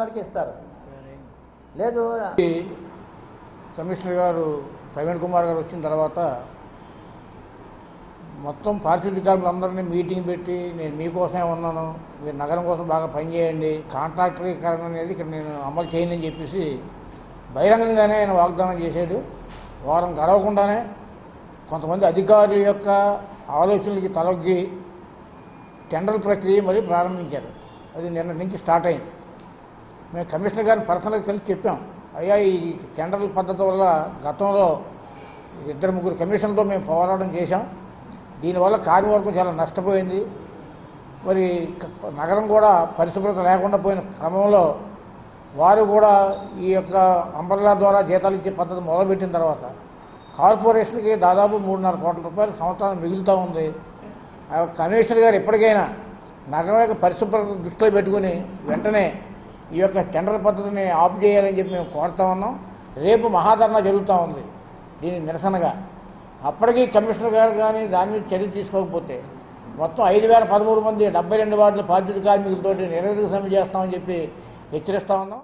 వాడికి ఇస్తారు. లేదు కమిషనర్ గారు ప్రవీణ్ కుమార్ గారు వచ్చిన తర్వాత మొత్తం పారిశుద్ధ్యకారులందరినీ మీటింగ్ పెట్టి నేను మీకోసమే ఉన్నాను మీరు నగరం కోసం బాగా పనిచేయండి కాంట్రాక్టరీకరణ అనేది ఇక్కడ నేను అమలు చేయనని చెప్పేసి బహిరంగంగానే ఆయన వాగ్దానం చేశాడు. వారం గడవకుండానే కొంతమంది అధికారుల యొక్క ఆలోచనలకి తలొగ్గి టెండర్ ప్రక్రియ మరి ప్రారంభించారు. అది నిన్న నుంచి స్టార్ట్ అయింది. మేము కమిషనర్ గారిని పర్సనల్గా కలిసి చెప్పాం. అయ్యా ఈ టెండర్ల పద్ధతి వల్ల గతంలో ఇద్దరు ముగ్గురు కమిషన్లతో మేము పోరాటం చేశాం. దీనివల్ల కార్మికవర్గం చాలా నష్టపోయింది. మరి నగరం కూడా పరిశుభ్రత లేకుండా పోయిన క్రమంలో వారు కూడా ఈ యొక్క అంబర్లా ద్వారా జీతాలు ఇచ్చే పద్ధతి మొదలుపెట్టిన తర్వాత కార్పొరేషన్కి దాదాపు మూడున్నర కోట్ల రూపాయలు సంవత్సరాలు మిగులుతూ ఉంది. ఆ కమిషనర్ గారు ఎప్పటికైనా నగరం యొక్క పరిశుభ్రత దృష్టిలో పెట్టుకుని వెంటనే ఈ యొక్క టెండర్ పద్ధతిని ఆఫ్ చేయాలని చెప్పి మేము కోరుతా ఉన్నాం. రేపు మహాధరణ జరుగుతూ ఉంది. దీని నిరసనగా. అప్పటికీ కమిషనర్ గారు కానీ దాని మీద చర్య తీసుకోకపోతే మొత్తం ఐదు వేల పదమూడు మంది డెబ్బై రెండు వార్డుల బాధ్యత కార్మికులతో నిరసన సమ్మె చేస్తామని చెప్పి హెచ్చరిస్తా ఉన్నాం.